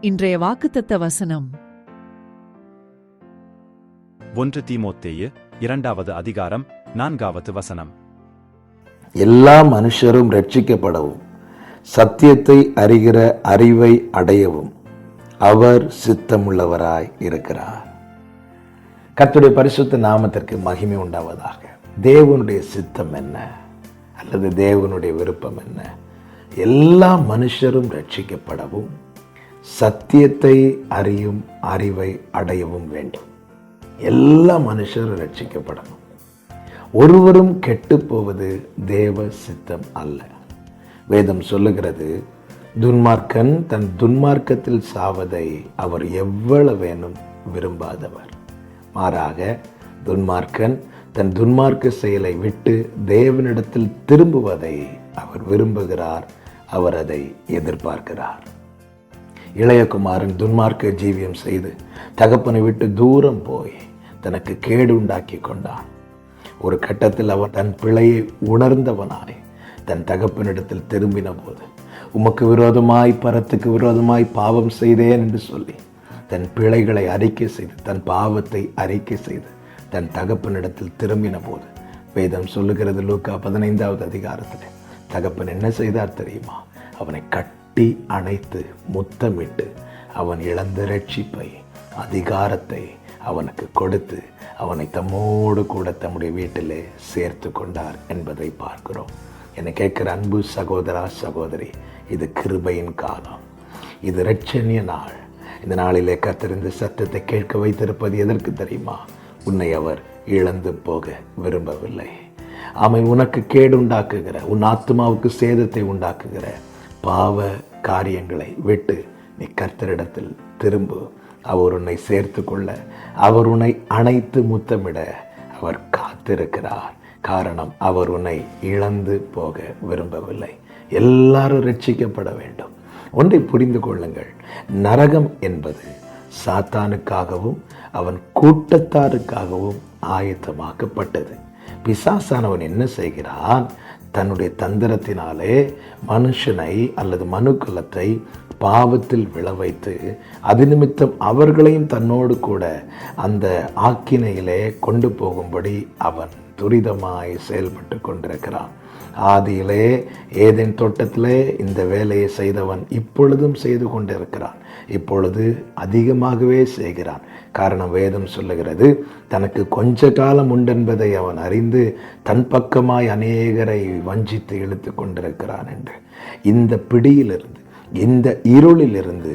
இன்றைய வாக்குத்தத்த வசனம். ஒன்று தீமோத்தேயு இரண்டாவது அதிகாரம் நான்காவது வசனம். எல்லா மனுஷரும் ரட்சிக்கப்படவும் சத்தியத்தை அறிகிற அறிவை அடையவும் அவர் சித்தமுள்ளவராய் இருக்கிறார். கர்த்தருடைய பரிசுத்த நாமத்திற்கு மகிமை உண்டாவதாக. தேவனுடைய சித்தம் என்ன? அல்லது தேவனுடைய விருப்பம் என்ன? எல்லா மனுஷரும் ரட்சிக்கப்படவும் சத்தியத்தை அறியும் அறிவை அடையவும் வேண்டும். எல்லா மனுஷரும் ரட்சிக்கப்படணும். ஒருவரும் கெட்டு போவது தேவ சித்தம் அல்ல. வேதம் சொல்லுகிறது துன்மார்க்கன் தன் துன்மார்க்கத்தில் சாவதை அவர் எவ்வளவேனும் விரும்பாதவர். மாறாக துன்மார்க்கன் தன் துன்மார்க்க செயலை விட்டு தேவனிடத்தில் திரும்புவதை அவர் விரும்புகிறார் அவர் அதை எதிர்பார்க்கிறார். இளையகுமாரன் துன்மார்க்க ஜீவியம் செய்து தகப்பனை விட்டு தூரம் போய் தனக்கு கேடு உண்டாக்கி கொண்டான். ஒரு கட்டத்தில் அவன் தன் பிழையை உணர்ந்தவனாய் தன் தகப்பனிடத்தில் திரும்பின போது உமக்கு விரோதமாய் பரத்துக்கு விரோதமாய் பாவம் செய்தேன் என்று சொல்லி தன் பிழைகளை அறிக்கை செய்து தன் பாவத்தை அறிக்கை செய்து தன் தகப்பனிடத்தில் திரும்பின போது வேதம் சொல்லுகிறது லூக்கா பதினைந்தாவது அதிகாரத்தில் தகப்பன் என்ன செய்தார் தெரியுமா? அவனை கட்டி அணைத்து முத்தமிட்டு அவன் இழந்த ரட்சிப்பை அதிகாரத்தை அவனுக்கு கொடுத்து அவனை தம்மோடு கூட தம்முடைய வீட்டிலே சேர்த்து கொண்டார் என்பதை பார்க்கிறோம். என்னை கேட்கிற அன்பு சகோதரா சகோதரி இது கிருபையின் காலம். இது ரட்சணிய நாள். இந்த நாளிலே கத்திருந்த சத்தத்தை கேட்க வைத்திருப்பது எதற்கு தெரியுமா? உன்னை அவர் இழந்து போக விரும்பவில்லை. அவன் உனக்கு கேடு உண்டாக்குகிற உன் ஆத்மாவுக்கு சேதத்தை உண்டாக்குகிற பாவ காரியங்களை விட்டு நீ கர்த்தரிடத்தில் திரும்பு அவர் உன்னை சேர்த்து கொள்ள அவர் உன்னை அணைத்து முத்தமிட அவர் காத்திருக்கிறார். காரணம் அவர் உன்னை இழந்து போக விரும்பவில்லை. எல்லாரும் ரட்சிக்கப்பட வேண்டும். ஒன்றை புரிந்து கொள்ளுங்கள். நரகம் என்பது சாத்தானுக்காகவும் அவன் கூட்டத்தாருக்காகவும் ஆயத்தமாக்கப்பட்டது. பிசாசானவன் என்ன செய்கிறான்? தன்னுடைய தந்திரத்தினாலே மனுஷனை அல்லது மனுக்குலத்தை பாவத்தில் விழ வைத்து அது நிமித்தம் அவர்களையும் தன்னோடு கூட அந்த ஆக்கினையிலே கொண்டு போகும்படி அவன் துரிதமாய் செயல்பட்டு கொண்டிருக்கிறான். ஆதியிலே ஏதேன் தோட்டத்திலே இந்த வேலையை செய்தவன் இப்பொழுதும் செய்து கொண்டிருக்கிறான். இப்பொழுது அதிகமாகவே செய்கிறான். காரணம் வேதம் சொல்லுகிறது தனக்கு கொஞ்ச காலம் உண்டென்பதை அவன் அறிந்து தன் பக்கமாய் அநேகரை வஞ்சித்து இழுத்து கொண்டிருக்கிறான் என்று. இந்த பிடியிலிருந்து இந்த இருளிலிருந்து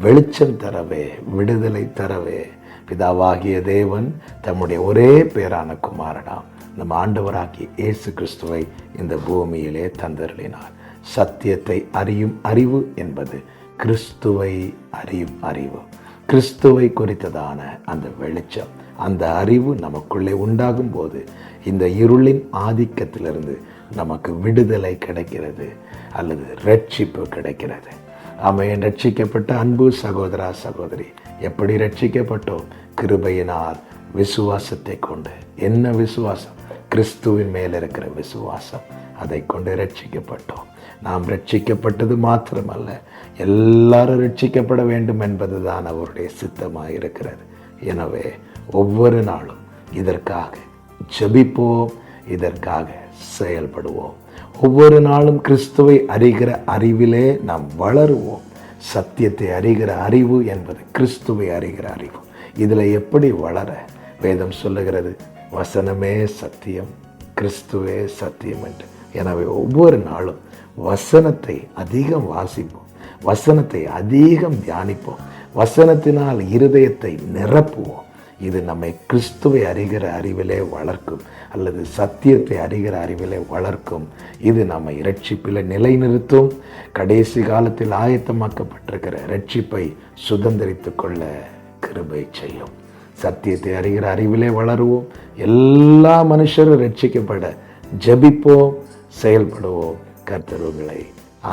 வெளிச்சம் தரவே விடுதலை தரவே பிதாவாகிய தேவன் தம்முடைய ஒரே பேரான குமாரனாம். நம் ஆண்டவராகிய இயேசு கிறிஸ்துவை இந்த பூமியிலே தந்தருளினார். சத்தியத்தை அறியும் அறிவு என்பது கிறிஸ்துவை அறியும் அறிவு. கிறிஸ்துவை குறித்ததான அந்த வெளிச்சம் அந்த அறிவு நமக்குள்ளே உண்டாகும் போது இந்த இருளின் ஆதிக்கத்திலிருந்து நமக்கு விடுதலை கிடைக்கிறது அல்லது ரட்சிப்பு கிடைக்கிறது. அவன் ரட்சிக்கப்பட்ட அன்பு சகோதரா சகோதரி எப்படி ரட்சிக்கப்பட்டோம் கிருபையினால் விசுவாசத்தை கொண்டு. என்ன விசுவாசம்? கிறிஸ்துவின் மேல் இருக்கிற விசுவாசம் அதை கொண்டு ரட்சிக்கப்பட்டோம் நாம் ரட்சிக்கப்பட்டது மாத்திரமல்ல எல்லாரும் ரட்சிக்கப்பட வேண்டும் என்பதுதான் அவருடைய சித்தமாக இருக்கிறது. எனவே ஒவ்வொரு நாளும் இதற்காக ஜெபிப்போம் இதற்காக செயல்படுவோம். ஒவ்வொரு நாளும் கிறிஸ்துவை அறிகிற அறிவிலே நாம் வளருவோம். சத்தியத்தை அறிகிற அறிவு என்பது கிறிஸ்துவை அறிகிற அறிவு. இதில் எப்படி வளர? வேதம் சொல்லுகிறது வசனமே சத்தியம் கிறிஸ்துவே சத்தியம் என்று. எனவே ஒவ்வொரு நாளும் வசனத்தை அதிகம் வாசிப்போம். வசனத்தை அதிகம் தியானிப்போம். வசனத்தினால் இருதயத்தை நிரப்புவோம். இது நம்மை கிறிஸ்துவை அறிகிற அறிவிலே வளர்க்கும் அல்லது சத்தியத்தை அறிகிற அறிவிலே வளர்க்கும். இது நம்மை இரட்சிப்பில் நிலைநிறுத்தும். கடைசி காலத்தில் ஆயத்தமாக்கப்பட்டிருக்கிற இரட்சிப்பை சுதந்திரித்து கொள்ள கிருபை செய்யும். சத்தியத்தை அறிகிற அறிவிலே வளருவோம். எல்லா மனுஷரும் ரட்சிக்கப்பட ஜபிப்போம் செயல்படுவோம். கர்த்தருகளை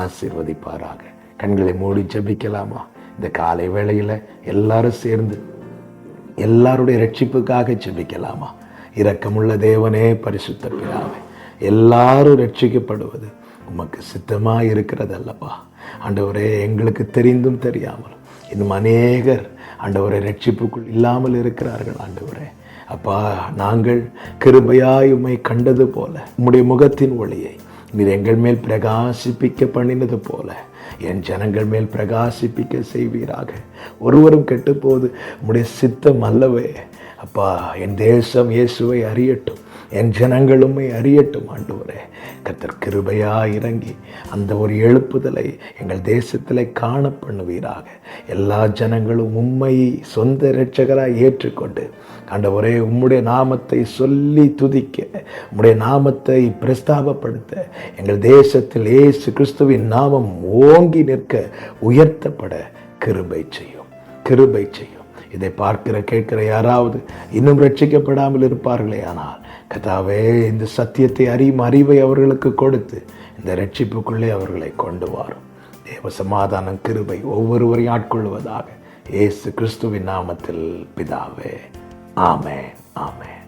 ஆசீர்வதிப்பாராக. கண்களை மூடி ஜபிக்கலாமா? இந்த காலை வேளையில் எல்லாரும் சேர்ந்து எல்லாருடைய ரட்சிப்புக்காக ஜபிக்கலாமா? இரக்கமுள்ள தேவனே பரிசுத்த பிதாவே எல்லாரும் ரட்சிக்கப்படுவது உமக்கு சித்தமாக இருக்கிறது அல்லப்பா ஆண்டவரே எங்களுக்கு தெரிந்தும் தெரியாமல் இன்னும் அநேகர் ஆண்டவரை ரட்சிப்புக்குள் இல்லாமல் இருக்கிறார்கள் ஆண்டவரே. அப்பா நாங்கள் கிருபையாய் உமை கண்டது போல உம்முடைய முகத்தின் ஒளியை நீர் எங்கள் மேல் பிரகாசிப்பிக்க பண்ணினது போல என் ஜனங்கள் மேல் பிரகாசிப்பிக்க செய்வீராக. ஒருவரும் கெட்டுப்போது உம்முடைய சித்தம் அல்லவே. அப்பா என் தேசம் இயேசுவை அறியட்டும். என் ஜனங்களுமே அறியட்டும் ஆண்டவரே. கத்தர் கிருபையாக இறங்கி அந்த ஒரு எழுப்புதலை எங்கள் தேசத்தில் காண பண்ணுவீராக எல்லா ஜனங்களும் உண்மை சொந்த இரட்சகராக ஏற்றுக்கொண்டு ஆண்டவரே உம்முடைய நாமத்தை சொல்லி துதிக்க உம்முடைய நாமத்தை பிரஸ்தாபப்படுத்த எங்கள் தேசத்தில் ஏசு கிறிஸ்துவின் நாமம் ஓங்கி நிற்க உயர்த்தப்பட கிருபை செய்யும். கிருபை செய்யும். இதை பார்க்கிற கேட்கிற யாராவது இன்னும் ரட்சிக்கப்படாமல் இருப்பார்களே. ஆனால் கதாவே இந்த சத்தியத்தை அறியும் அறிவை அவர்களுக்கு கொடுத்து இந்த ரட்சிப்புக்குள்ளே அவர்களை கொண்டு வாரும். தேவ சமாதானம் கிருபை ஒவ்வொருவரையும் ஆட்கொள்வதாக இயேசு கிறிஸ்துவின் நாமத்தில் பிதாவே. ஆமேன் ஆமேன்.